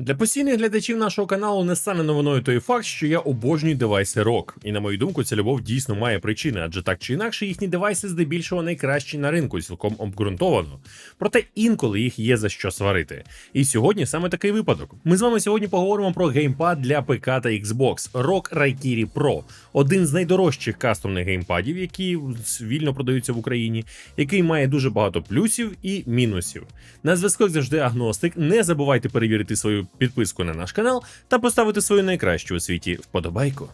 Для постійних глядачів нашого каналу не стане новиною той факт, що я обожнюю девайси ROG. І на мою думку, ця любов дійсно має причини, адже так чи інакше їхні девайси здебільшого найкращі на ринку, цілком обґрунтовано. Проте інколи їх є за що сварити. І сьогодні саме такий випадок. Ми з вами сьогодні поговоримо про геймпад для ПК та Xbox ROG Raikiri Pro, один з найдорожчих кастомних геймпадів, які вільно продаються в Україні, який має дуже багато плюсів і мінусів. На зв'язку завжди агностик. Не забувайте перевірити свою підписку на наш канал та поставити свою найкращу у світі вподобайку.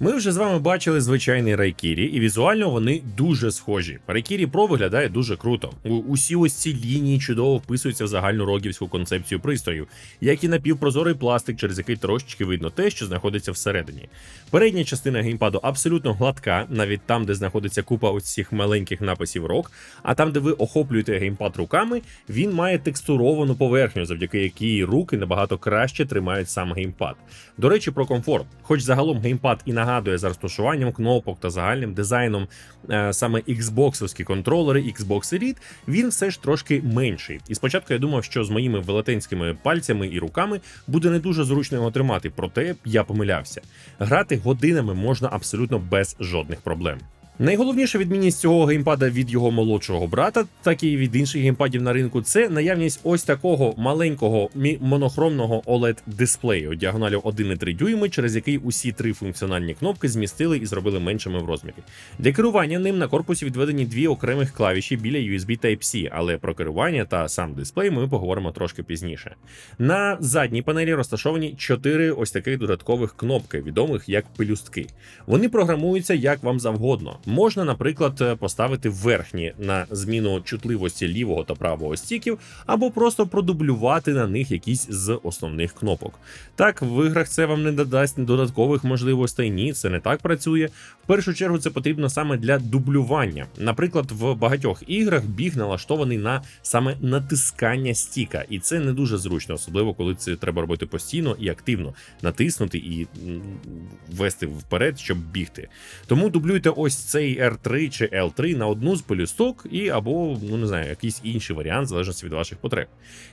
Ми вже з вами бачили звичайний Райкірі, і візуально вони дуже схожі. Райкірі Про виглядає дуже круто. Усі ось ці лінії чудово вписуються в загальну рогівську концепцію пристрою, як і напівпрозорий пластик, через який трошечки видно те, що знаходиться всередині. Передня частина геймпаду абсолютно гладка, навіть там, де знаходиться купа ось маленьких написів ROG, а там, де ви охоплюєте геймпад руками, він має текстуровану поверхню, завдяки якій руки набагато краще тримають сам геймпад. До речі, про комфорт. Хоч загалом геймпад і нагадує за розташуванням кнопок та загальним дизайном е, саме Xboxовські контролери Xbox Elite, він все ж трошки менший. І спочатку я думав, що з моїми велетенськими пальцями і руками буде не дуже зручно його тримати, проте я помилявся. Грати годинами можна абсолютно без жодних проблем. Найголовніша відмінність цього геймпада від його молодшого брата, так і від інших геймпадів на ринку, це наявність ось такого маленького монохромного oled дисплею діагоналю 1,3 дюйми, через який усі три функціональні кнопки змістили і зробили меншими в розмірі. Для керування ним на корпусі відведені дві окремих клавіші біля USB Type-C, але про керування та сам дисплей ми поговоримо трошки пізніше. На задній панелі розташовані чотири ось таких додаткових кнопки, відомих як пелюстки. Вони програмуються як вам завгодно. Можна, наприклад, е, поставити верхні на зміну чутливості лівого та правого стіків, або просто продублювати на них якісь з основних кнопок. Так, в іграх це вам не додасть додаткових можливостей. Ні, це не так працює. В першу чергу це потрібно саме для дублювання. Наприклад, в багатьох іграх біг налаштований на саме натискання стіка, і це не дуже зручно, особливо коли це треба робити постійно і активно натиснути і вести вперед, щоб бігти. Тому дублюйте ось цей R3 чи L3 на одну з пелюсток і або, ну не знаю, якийсь інший варіант, в залежності від ваших потреб.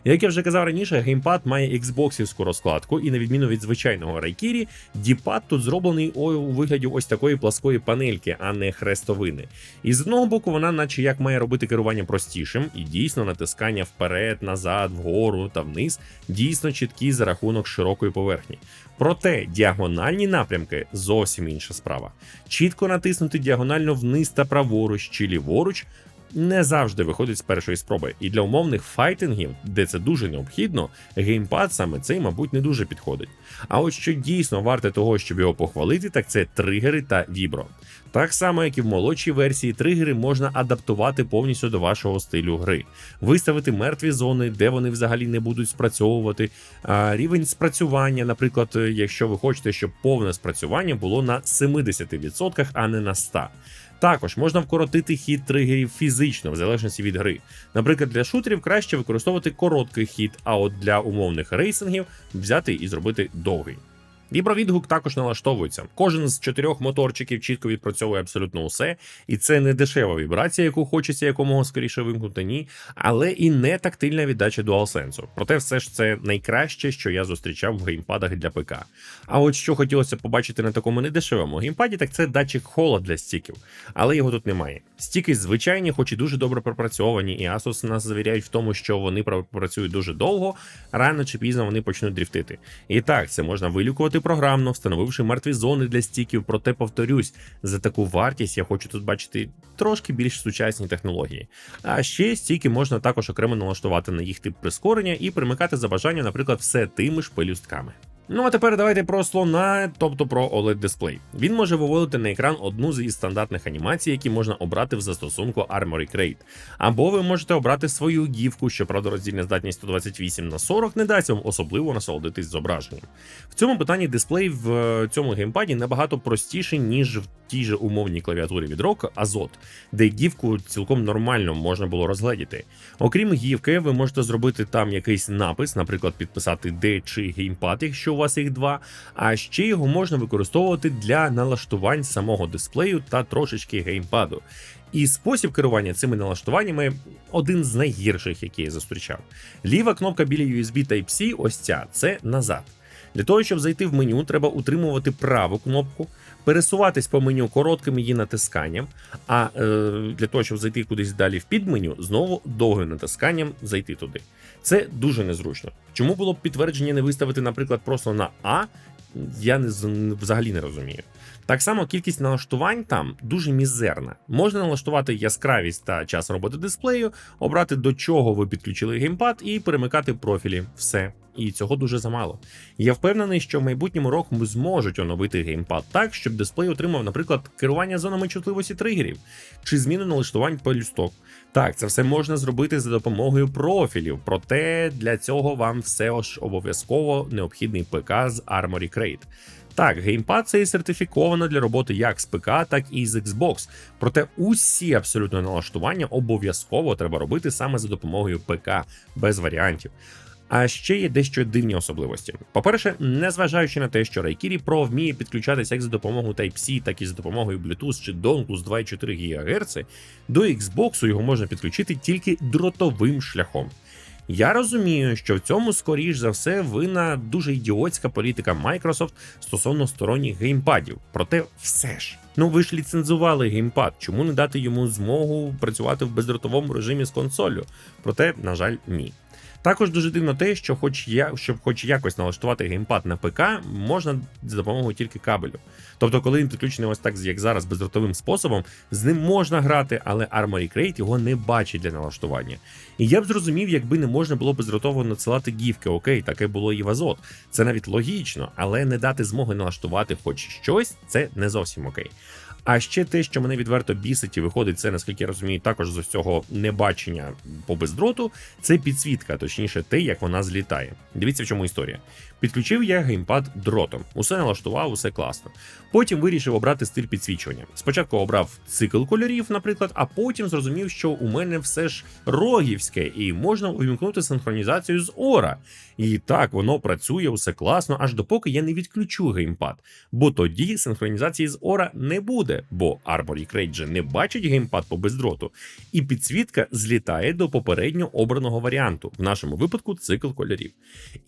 Як я вже казав раніше, геймпад має Xboxівську розкладку, і на відміну від звичайного Райкірі, діпад тут зроблений у вигляді ось такої пласкої панельки, а не хрестовини. І з одного боку, вона, наче як має робити керування простішим, і дійсно натискання вперед, назад, вгору та вниз, дійсно чіткі за рахунок широкої поверхні. Проте діагональні напрямки зовсім інша справа. Чітко натиснути діагонально вниз та праворуч чи ліворуч не завжди виходить з першої спроби. І для умовних файтингів, де це дуже необхідно, геймпад саме цей, мабуть, не дуже підходить. А от що дійсно варте того, щоб його похвалити, так це тригери та вібро. Так само, як і в молодшій версії, тригери можна адаптувати повністю до вашого стилю гри, виставити мертві зони, де вони взагалі не будуть спрацьовувати. Рівень спрацювання, наприклад, якщо ви хочете, щоб повне спрацювання було на 70%, а не на 100%. Також можна вкоротити хід тригерів фізично, в залежності від гри. Наприклад, для шутерів краще використовувати короткий хід, а от для умовних рейсингів взяти і зробити довгий. Вібровідгук також налаштовується. Кожен з чотирьох моторчиків чітко відпрацьовує абсолютно усе, і це не дешева вібрація, яку хочеться якомога скоріше вимкнути, ні, але і не тактильна віддача DualSense. Проте все ж це найкраще, що я зустрічав в геймпадах для ПК. А от що хотілося побачити на такому недешевому геймпаді, так це датчик хола для стіків, але його тут немає. Стіки звичайні, хоч і дуже добре пропрацьовані, і Asus нас завіряють в тому, що вони працюють дуже довго, рано чи пізно вони почнуть дріфтити. І так, це можна вилікувати програмно, встановивши мертві зони для стіків. Проте повторюсь, за таку вартість я хочу тут бачити трошки більш сучасні технології. А ще стіки можна також окремо налаштувати на їх тип прискорення і примикати за бажання, наприклад, все тими ж пелюстками. Ну а тепер давайте про слона, тобто про oled дисплей. Він може виводити на екран одну з із стандартних анімацій, які можна обрати в застосунку Armory Crate. Або ви можете обрати свою гівку, що правда роздільна здатність 128 на 40 не дасть вам особливо насолодитись зображенням. В цьому питанні дисплей в е, цьому геймпаді набагато простіший, ніж в тій же умовній клавіатурі від ROG Azot, де гівку цілком нормально можна було розгледіти. Окрім гівки, ви можете зробити там якийсь напис, наприклад, підписати D чи геймпад, якщо у вас їх два. А ще його можна використовувати для налаштувань самого дисплею та трошечки геймпаду. І спосіб керування цими налаштуваннями один з найгірших, який я зустрічав. Ліва кнопка біля USB Type-C, ось ця, це назад. Для того, щоб зайти в меню, треба утримувати праву кнопку, пересуватись по меню коротким її натисканням, а е, для того, щоб зайти кудись далі в підменю, знову довгим натисканням зайти туди. Це дуже незручно. Чому було б підтвердження не виставити, наприклад, просто на А, я не, взагалі не розумію. Так само кількість налаштувань там дуже мізерна. Можна налаштувати яскравість та час роботи дисплею, обрати до чого ви підключили геймпад і перемикати профілі. Все. І цього дуже замало. Я впевнений, що в майбутньому року зможуть оновити геймпад так, щоб дисплей отримав, наприклад, керування зонами чутливості тригерів чи зміну налаштувань пелюсток. Так, це все можна зробити за допомогою профілів, проте для цього вам все ж обов'язково необхідний ПК з Armory Crate. Так, геймпад це і сертифіковано для роботи як з ПК, так і з Xbox. Проте усі абсолютно налаштування обов'язково треба робити саме за допомогою ПК, без варіантів. А ще є дещо дивні особливості. По-перше, незважаючи на те, що Raikiri Pro вміє підключатися як за допомогою Type-C, так і за допомогою Bluetooth чи Dongle з 2,4 ГГц, до Xbox його можна підключити тільки дротовим шляхом. Я розумію, що в цьому, скоріш за все, винна дуже ідіотська політика Microsoft стосовно сторонніх геймпадів. Проте все ж. Ну ви ж ліцензували геймпад, чому не дати йому змогу працювати в бездротовому режимі з консолью? Проте, на жаль, ні. Також дуже дивно те, що хоч я, щоб хоч якось налаштувати геймпад на ПК, можна за допомогою тільки кабелю. Тобто, коли він підключений ось так, як зараз, бездротовим способом, з ним можна грати, але Armory Crate його не бачить для налаштування. І я б зрозумів, якби не можна було бездротово надсилати гівки, окей, таке було і в Азот. Це навіть логічно, але не дати змоги налаштувати хоч щось, це не зовсім окей. А ще те, що мене відверто бісить і виходить, це наскільки я розумію, також з цього небачення по бездроту, це підсвітка, точніше, те, як вона злітає. Дивіться, в чому історія. Підключив я геймпад дротом, усе налаштував, усе класно. Потім вирішив обрати стиль підсвічування. Спочатку обрав цикл кольорів, наприклад, а потім зрозумів, що у мене все ж рогівське, і можна увімкнути синхронізацію з Ора. І так воно працює усе класно, аж допоки я не відключу геймпад. Бо тоді синхронізації з Ора не буде, бо Armory Crate же не бачить геймпад по бездроту, і підсвітка злітає до попередньо обраного варіанту, в нашому випадку цикл кольорів.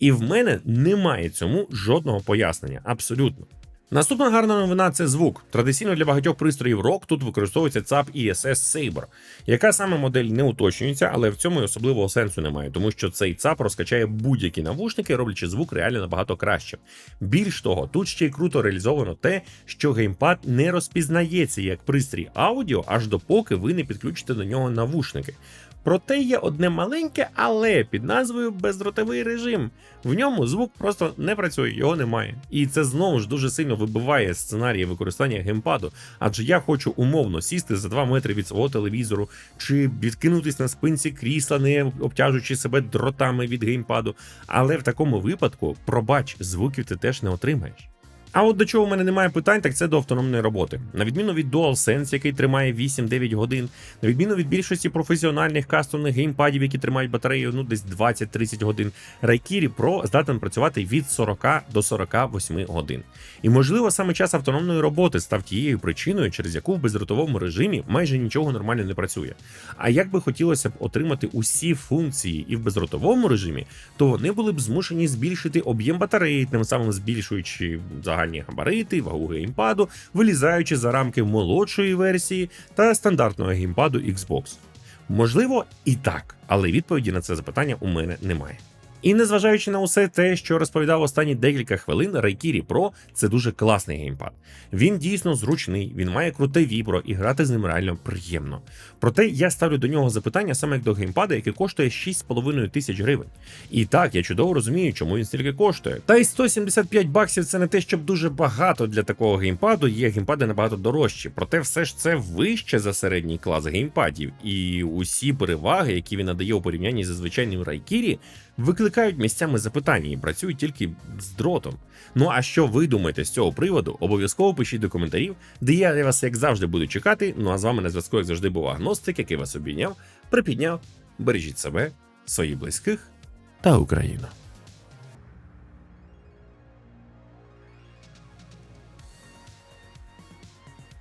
І в мене немає цьому жодного пояснення, абсолютно. Наступна гарна новина це звук. Традиційно для багатьох пристроїв ROG тут використовується ЦАП ESS Saber. Яка саме модель не уточнюється, але в цьому й особливого сенсу немає, тому що цей ЦАП розкачає будь-які навушники, роблячи звук реально набагато краще. Більш того, тут ще й круто реалізовано те, що геймпад не розпізнається як пристрій аудіо, аж допоки ви не підключите до нього навушники. Проте є одне маленьке, але під назвою бездротовий режим. В ньому звук просто не працює, його немає. І це знову ж дуже сильно вибиває сценарії використання геймпаду. Адже я хочу умовно сісти за 2 метри від свого телевізору, чи відкинутись на спинці крісла, не обтяжуючи себе дротами від геймпаду. Але в такому випадку, пробач, звуків ти теж не отримаєш. А от до чого в мене немає питань, так це до автономної роботи. На відміну від DualSense, який тримає 8-9 годин, на відміну від більшості професіональних кастомних геймпадів, які тримають батарею ну десь 20-30 годин, Raikiri Pro здатен працювати від 40 до 48 годин. І можливо саме час автономної роботи став тією причиною, через яку в бездротовому режимі майже нічого нормально не працює. А як би хотілося б отримати усі функції і в бездротовому режимі, то вони були б змушені збільшити об'єм батареї, тим самим збільшуючи загальні габарити, вагу геймпаду, вилізаючи за рамки молодшої версії та стандартного геймпаду Xbox. Можливо, і так, але відповіді на це запитання у мене немає. І незважаючи на усе те, що розповідав останні декілька хвилин, Raikiri Pro – це дуже класний геймпад. Він дійсно зручний, він має круте вібро і грати з ним реально приємно. Проте я ставлю до нього запитання саме як до геймпада, який коштує 6,5 тисяч гривень. І так, я чудово розумію, чому він стільки коштує. Та й 175 баксів це не те, щоб дуже багато для такого геймпаду. Є геймпади набагато дорожчі. Проте все ж це вище за середній клас геймпадів. І усі переваги, які він надає у порівнянні зі звичайним Raikiri, викликають місцями запитання і працюють тільки з дротом. Ну а що ви думаєте з цього приводу? Обов'язково пишіть до коментарів, де я вас як завжди буду чекати. Ну а з вами на зв'язку, як завжди, був агностик, який вас обійняв, припідняв. Бережіть себе, своїх близьких та Україну.